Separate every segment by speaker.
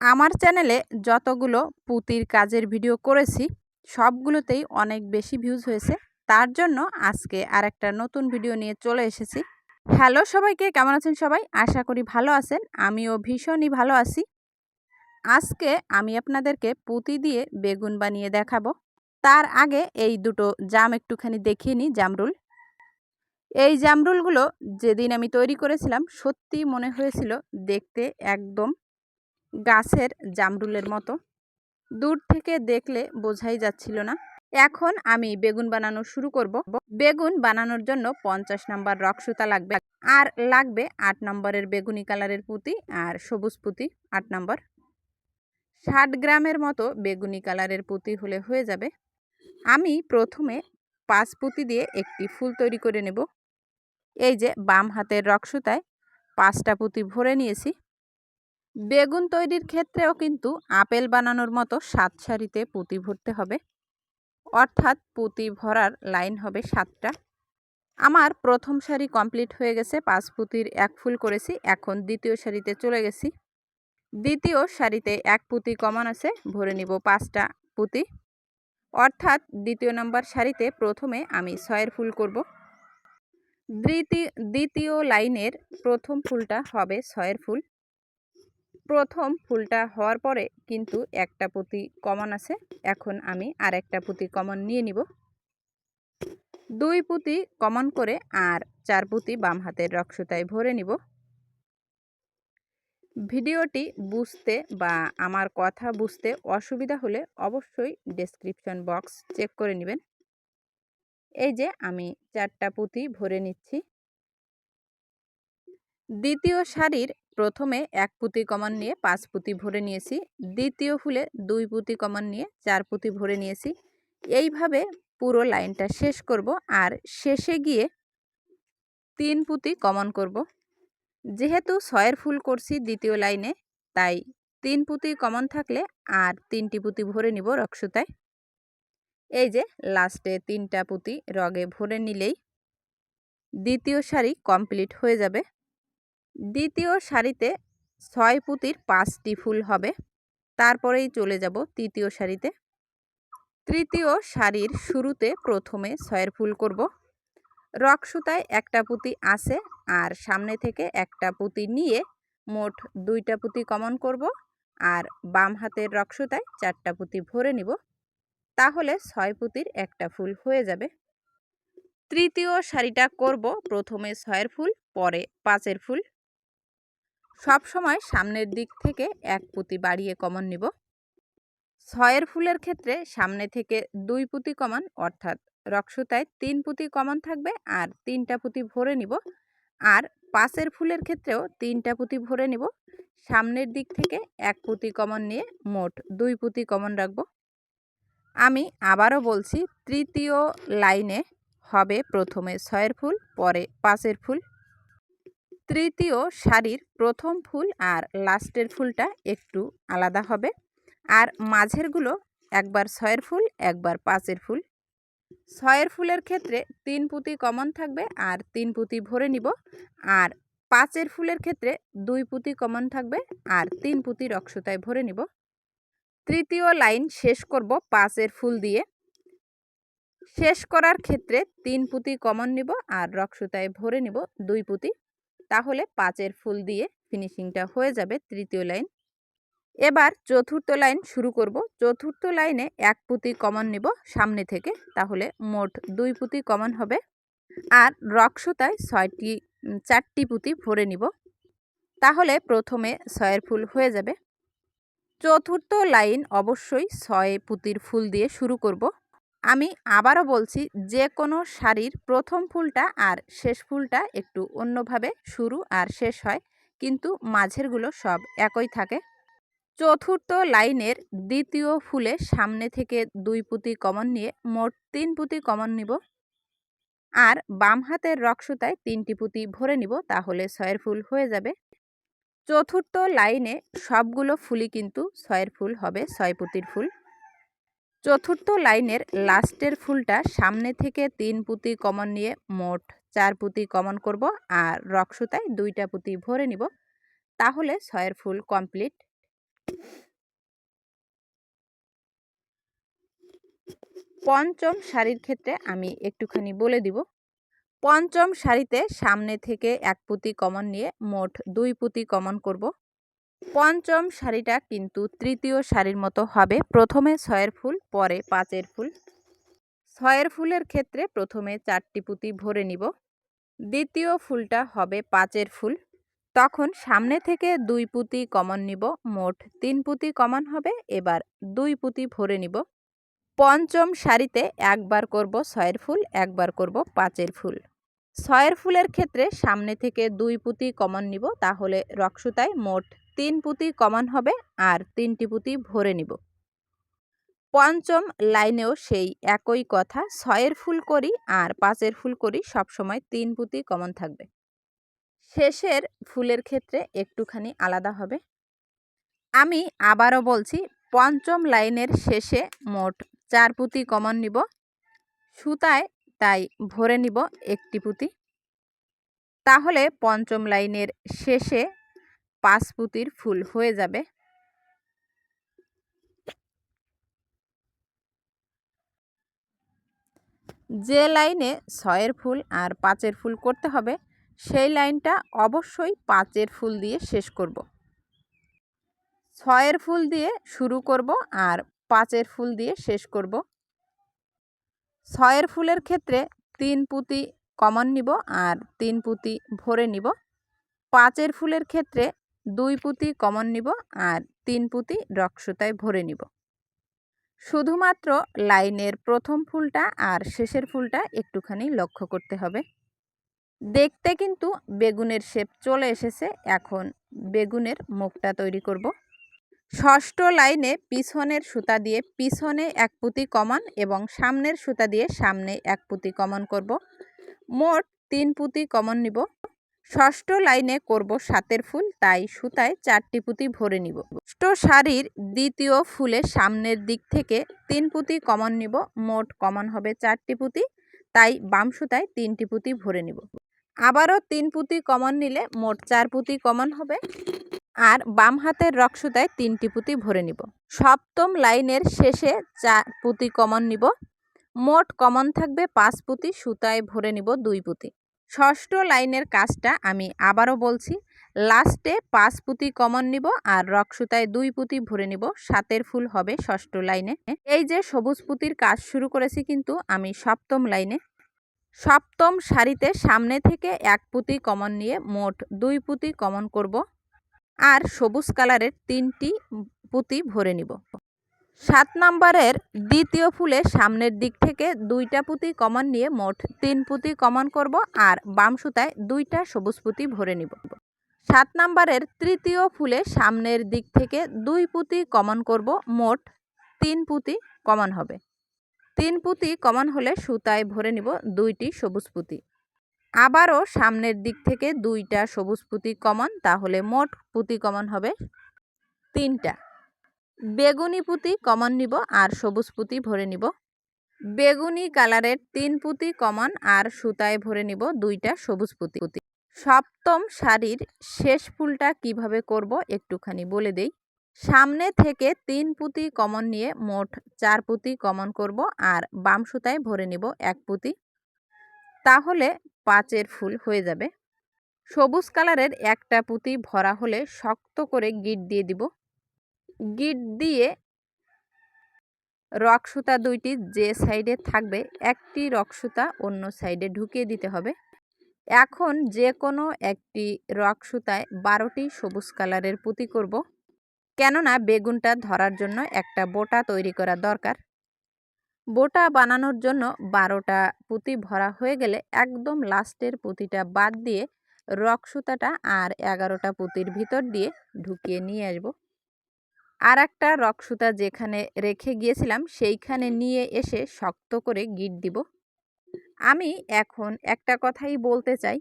Speaker 1: আমার চ্যানেলে যতগুলো পুঁতির কাজের ভিডিও করেছি, সবগুলোতেই অনেক বেশি ভিউজ হয়েছে। তার জন্য আজকে আর একটা নতুন ভিডিও নিয়ে চলে এসেছি। হ্যালো সবাইকে, কেমন আছেন সবাই? আশা করি ভালো আছেন। আমিও ভীষণই ভালো আছি। আজকে আমি আপনাদেরকে পুঁতি দিয়ে বেগুন বানিয়ে দেখাবো। তার আগে এই দুটো জাম একটুখানি দেখিয়ে নিই, জামরুল। এই জামরুলগুলো যেদিন আমি তৈরি করেছিলাম সত্যি মনে হয়েছিল দেখতে একদম গাছের জামরুলের মতো। দূর থেকে দেখলে বোঝাই যাচ্ছিল না। এখন আমি বেগুন বানানো শুরু করব। বেগুন বানানোর জন্য পঞ্চাশ নাম্বার রক্সুতা লাগবে। আর লাগবে আট নম্বরের বেগুনি কালারের পুঁতি আর সবুজ পুঁতি আট নম্বর। ষাট গ্রামের মতো বেগুনি কালারের পুঁতি হলে হয়ে যাবে। আমি প্রথমে পাঁচ পুঁতি দিয়ে একটি ফুল তৈরি করে নেব। এই যে বাম হাতের রক্সুতায় পাঁচটা পুঁতি ভরে নিয়েছি। বেগুন তৈরির ক্ষেত্রেও কিন্তু আপেল বানানোর মতো সাত সারিতে পুঁতি ভরতে হবে। অর্থাৎ পুঁতি ভরার লাইন হবে সাতটা। আমার প্রথম সারি কমপ্লিট হয়ে গেছে, পাঁচ পুঁতির এক ফুল করেছি, এখন দ্বিতীয় সারিতে চলে গেছি। দ্বিতীয় সারিতে এক পুঁতি কমান আছে, ভরে নিব পাঁচটা পুঁতি। অর্থাৎ দ্বিতীয় নম্বর সারিতে প্রথমে আমি ছয়ের ফুল করব। দ্বিতীয় দ্বিতীয় লাইনের প্রথম ফুলটা হবে ছয়ের ফুল। প্রথম ফুলটা হওয়ার পরে কিন্তু একটা পুঁতি কমন আছে। এখন আমি আর একটা পুঁতি কমন নিয়ে নিব। দুই পুঁতি কমন করে আর চার পুঁতি বাম হাতের রক্সতায় ভরে নিব। ভিডিওটি বুঝতে বা আমার কথা বুঝতে অসুবিধা হলে অবশ্যই ডেসক্রিপশন বক্স চেক করে নেবেন। এই যে আমি চারটা পুঁতি ভরে নিচ্ছি। দ্বিতীয় শাড়ির প্রথমে এক পুঁতি কমন নিয়ে পাঁচ পুঁতি ভরে নিয়েছি। দ্বিতীয় ফুলে দুই পুঁতি কমন নিয়ে চার পুঁতি ভরে নিয়েছি। এইভাবে পুরো লাইনটা শেষ করব আর শেষে গিয়ে তিন পুঁতি কমন করব। যেহেতু ছয়ের ফুল করছি দ্বিতীয় লাইনে, তাই তিন পুঁতি কমন থাকলে আর তিনটি পুঁতি ভরে নিব রক্সুতায়। এই যে লাস্টে তিনটা পুঁতি রগে ভরে নিলেই দ্বিতীয় শাড়ি কমপ্লিট হয়ে যাবে। দ্বিতীয় সারিতে ছয় পুঁতির পাঁচটি ফুল হবে। তারপরেই চলে যাব তৃতীয় সারিতে। তৃতীয় শাড়ির শুরুতে প্রথমে ছয়ের ফুল করব। রক সুতায় একটা পুঁতি আছে আর সামনে থেকে একটা পুঁতি নিয়ে মোট দুইটা পুঁতি কমন করব আর বাম হাতের রক সুতায় চারটা পুঁতি ভরে নিব। তাহলে ছয় পুঁতির একটা ফুল হয়ে যাবে। তৃতীয় শাড়িটা করব প্রথমে ছয়ের ফুল, পরে পাঁচের ফুল। সব সময় সামনের দিক থেকে এক পুঁতি বাড়িয়ে কমন নিব। ছয়ের ফুলের ক্ষেত্রে সামনে থেকে দুই পুঁতি কমন, অর্থাৎ রক্সুতায় তিন পুঁতি কমন থাকবে আর তিনটা পুঁতি ভরে নিব। আর পাশের ফুলের ক্ষেত্রেও তিনটা পুঁতি ভরে নিব। সামনের দিক থেকে এক পুঁতি কমন নিয়ে মোট দুই পুঁতি কমন রাখব। আমি আবারও বলছি, তৃতীয় লাইনে হবে প্রথমে ছয়ের ফুল, পরে পাশের ফুল। তৃতীয় শাড়ির প্রথম ফুল আর লাস্টের ফুলটা একটু আলাদা হবে। আর মাঝেরগুলো একবার ছয়ের ফুল, একবার পাঁচের ফুল। ছয়ের ফুলের ক্ষেত্রে তিন পুঁতি কমন থাকবে আর তিন পুঁতি ভরে নিব। আর পাঁচের ফুলের ক্ষেত্রে দুই পুঁতি কমন থাকবে আর তিন পুঁতি রক্সতায় ভরে নিব। তৃতীয় লাইন শেষ করব পাঁচের ফুল দিয়ে। শেষ করার ক্ষেত্রে তিন পুঁতি কমন নিব আর রক্সতায় ভরে নিব দুই পুঁতি। তাহলে পাঁচের ফুল দিয়ে ফিনিশিংটা হয়ে যাবে তৃতীয় লাইন। এবার চতুর্থ লাইন শুরু করব। চতুর্থ লাইনে এক পুঁতি কমন নিব সামনে থেকে, তাহলে মোট দুই পুঁতি কমন হবে। আর রক্সতায় ছয়টি চারটি পুঁতি ভরে নিব। তাহলে প্রথমে ছয়ের ফুল হয়ে যাবে। চতুর্থ লাইন অবশ্যই ছয় পুঁতির ফুল দিয়ে শুরু করব। আমি আবারও বলছি যে কোনো শাড়ির প্রথম ফুলটা আর শেষ ফুলটা একটু অন্যভাবে শুরু আর শেষ হয়, কিন্তু মাঝেরগুলো সব একই থাকে। চতুর্থ লাইনের দ্বিতীয় ফুলে সামনে থেকে দুই পুঁতি কমন নিয়ে মোট তিন পুঁতি কমন নিব। আর বাম হাতের রক্সুতায় তিনটি পুঁতি ভরে নিব, তাহলে ছয়ের ফুল হয়ে যাবে। চতুর্থ লাইনে সবগুলো ফুলই কিন্তু ছয়ের ফুল হবে, ছয় পুঁতির ফুল। চতুর্থ লাইনের লাস্টের ফুলটা সামনে থেকে তিন পুঁতি কমন নিয়ে মোট চার পুঁতি কমন করব আর রক্সুতায় দুইটা পুঁতি ভরে নিব। তাহলে ছয়ের ফুল কমপ্লিট। পঞ্চম শাড়ির ক্ষেত্রে আমি একটুখানি বলে দিব। পঞ্চম শাড়িতে সামনে থেকে এক পুঁতি কমন নিয়ে মোট দুই পুঁতি কমন করব। পঞ্চম শাড়িটা কিন্তু তৃতীয় শাড়ির মতো হবে। প্রথমে ছয়ের ফুল, পরে পাঁচের ফুল। ছয়ের ফুলের ক্ষেত্রে প্রথমে চারটি পুঁতি ভরে নিব। দ্বিতীয় ফুলটা হবে পাঁচের ফুল। তখন সামনে থেকে দুই পুঁতি কমন নিব। মোট তিন পুঁতি কমন হবে। এবার দুই পুঁতি ভরে নিব। পঞ্চম শাড়িতে একবার করব ছয়ের ফুল, একবার করব পাঁচের ফুল। ছয়ের ফুলের ক্ষেত্রে সামনে থেকে দুই পুঁতি কমন নিব। তাহলে রক্সুতায় মোট তিন পুঁতি কমন হবে আর তিনটি পুঁতি ভরে নিব। পঞ্চম লাইনেও সেই একই কথা, ছয়ের ফুল করি আর পাঁচের ফুল করি সবসময় তিন পুঁতি কমন থাকবে। শেষের ফুলের ক্ষেত্রে একটুখানি আলাদা হবে। আমি আবারও বলছি, পঞ্চম লাইনের শেষে মোট চার পুঁতি কমন নিব। সুতায় তাই ভরে নিব একটি পুঁতি। তাহলে পঞ্চম লাইনের শেষে পাঁচ পুঁতির ফুল হয়ে যাবে। যে লাইনে ছয়ের ফুল আর পাঁচের ফুল করতে হবে, সেই লাইনটা অবশ্যই পাঁচের ফুল দিয়ে শেষ করব। ছয়ের ফুল দিয়ে শুরু করব আর পাঁচের ফুল দিয়ে শেষ করব। ছয়ের ফুলের ক্ষেত্রে তিন পুঁতি কমন নিব আর তিন পুঁতি ভরে নিব। পাঁচের ফুলের ক্ষেত্রে দুই পুঁতি কমন নিব আর তিন পুঁতি রক্সুতায় ভরে নিব। শুধুমাত্র লাইনের প্রথম ফুলটা আর শেষের ফুলটা একটুখানি লক্ষ্য করতে হবে। দেখতে কিন্তু বেগুনের শেপ চলে এসেছে, এখন বেগুনের মুখটা তৈরি করব। ষষ্ঠ লাইনে পিছনের সুতা দিয়ে পিছনে এক পুঁতি কমান এবং সামনের সুতা দিয়ে সামনে এক পুঁতি কমন করব। মোট তিন পুঁতি কমন নিব। ষষ্ঠ লাইনে করব সাতের ফুল, তাই সুতায় চারটি পুঁতি ভরে নিব। ষষ্ঠ শাড়ির দ্বিতীয় ফুলে সামনের দিক থেকে তিন পুঁতি কমন নিব, মোট কমন হবে চারটি পুঁতি, তাই বাম সুতায় তিনটি পুঁতি ভরে নিব। আবারও তিন পুঁতি কমন নিলে মোট চার পুঁতি কমন হবে, আর বাম হাতের রক্সুতায় তিনটি পুঁতি ভরে নিব। সপ্তম লাইনের শেষে চার পুঁতি কমন নিব, মোট কমন থাকবে পাঁচ পুঁতি, সুতায় ভরে নিব দুই পুঁতি। ষষ্ঠ লাইনের কাজটা আমি আবারও বলছি। লাস্টে পাঁচ পুঁতি কমন নিব আর রক্সুতায় দুই পুঁতি ভরে নিব। সাতের ফুল হবে ষষ্ঠ লাইনে। এই যে সবুজ পুঁতির কাজ শুরু করেছি কিন্তু আমি সপ্তম লাইনে। সপ্তম সারিতে সামনে থেকে এক পুঁতি কমন নিয়ে মোট দুই পুঁতি কমন করব। আর সবুজ কালারের তিনটি পুঁতি ভরে নিব। সাত নম্বরের দ্বিতীয় ফুলে সামনের দিক থেকে দুইটা পুঁতি কমন নিয়ে মোট তিন পুঁতি কমন করব আর বাম সুতায় দুইটা সবুজ পুঁতি ভরে নিব। সাত নম্বরের তৃতীয় ফুলে সামনের দিক থেকে দুই পুঁতি কমন করব, মোট তিন পুঁতি কমন হবে। তিন পুঁতি কমন হলে সুতায় ভরে নিব দুইটি সবুজ পুঁতি। আবারও সামনের দিক থেকে দুইটা সবুজ পুঁতি কমন, তাহলে মোট পুঁতি কমন হবে তিনটা। বেগুনি পুঁতি কমন নিব আর সবুজ পুঁতি ভরে নিব। বেগুনি কালারের তিন পুঁতি কমন আর সুতায় ভরে নিব দুইটা সবুজ পুঁতি। পুঁতি সপ্তম শাড়ির শেষ ফুলটা কীভাবে করব একটুখানি বলে দেই। সামনে থেকে তিন পুঁতি কমন নিয়ে মোট চার পুঁতি কমন করব আর বাম সুতায় ভরে নিব এক পুঁতি। তাহলে পাঁচের ফুল হয়ে যাবে। সবুজ কালারের একটা পুঁতি ভরা হলে শক্ত করে গিট দিয়ে দিব। গিট দিয়ে রক সুতা দুইটি যে সাইডে থাকবে, একটি রক সুতা অন্য সাইডে ঢুকিয়ে দিতে হবে। এখন যে কোনো একটি রক সুতায় বারোটি সবুজ কালারের পুঁতি করব। কেননা বেগুনটা ধরার জন্য একটা বোটা তৈরি করা দরকার। বোটা বানানোর জন্য বারোটা পুঁতি ভরা হয়ে গেলে একদম লাস্টের পুঁতিটা বাদ দিয়ে রক সুতাটা আর এগারোটা পুঁতির ভিতর দিয়ে ঢুকিয়ে নিয়ে আসব। আর একটা রক সুতা যেখানে রেখে গিয়েছিলাম সেইখানে নিয়ে এসে শক্ত করে গিট দিব। আমি এখন একটা কথাই বলতে চাই।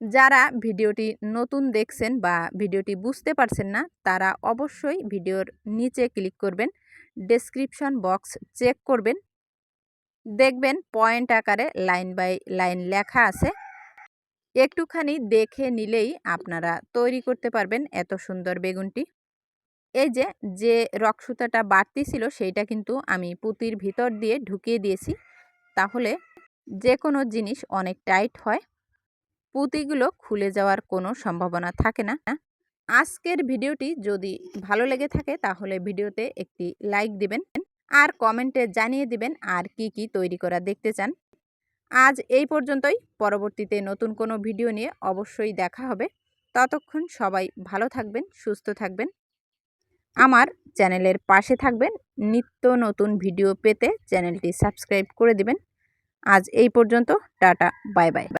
Speaker 1: যারা ভিডিওটি নতুন দেখছেন বা ভিডিওটি বুঝতে পারছেন না তারা অবশ্যই ভিডিওর নিচে ক্লিক করবেন ডেসক্রিপশন বক্স চেক করবেন। দেখবেন পয়েন্ট আকারে লাইন বাই লাইন লেখা আছে। একটুখানি দেখে নিলেই আপনারা তৈরি করতে পারবেন এত সুন্দর বেগুনটি। এই যে যে রক সুতাটা বাড়তি ছিল সেইটা কিন্তু আমি পুঁতির ভিতর দিয়ে ঢুকিয়ে দিয়েছি। তাহলে যে কোনো জিনিস অনেক টাইট হয়, পুঁতিগুলো খুলে যাওয়ার কোনো সম্ভাবনা থাকে না। আজকের ভিডিওটি যদি ভালো লেগে থাকে তাহলে ভিডিওতে একটি লাইক দিবেন আর কমেন্টে জানিয়ে দিবেন আর কি কি তৈরি করা দেখতে চান। আজ এই পর্যন্তই, পরবর্তীতে নতুন কোনো ভিডিও নিয়ে অবশ্যই দেখা হবে। ততক্ষণ সবাই ভালো থাকবেন, সুস্থ থাকবেন। আমার চ্যানেলের পাশে থাকবেন। নিত্য নতুন ভিডিও পেতে চ্যানেলটি সাবস্ক্রাইব করে দিবেন। আজ এই পর্যন্ত, টাটা, বাই বাই।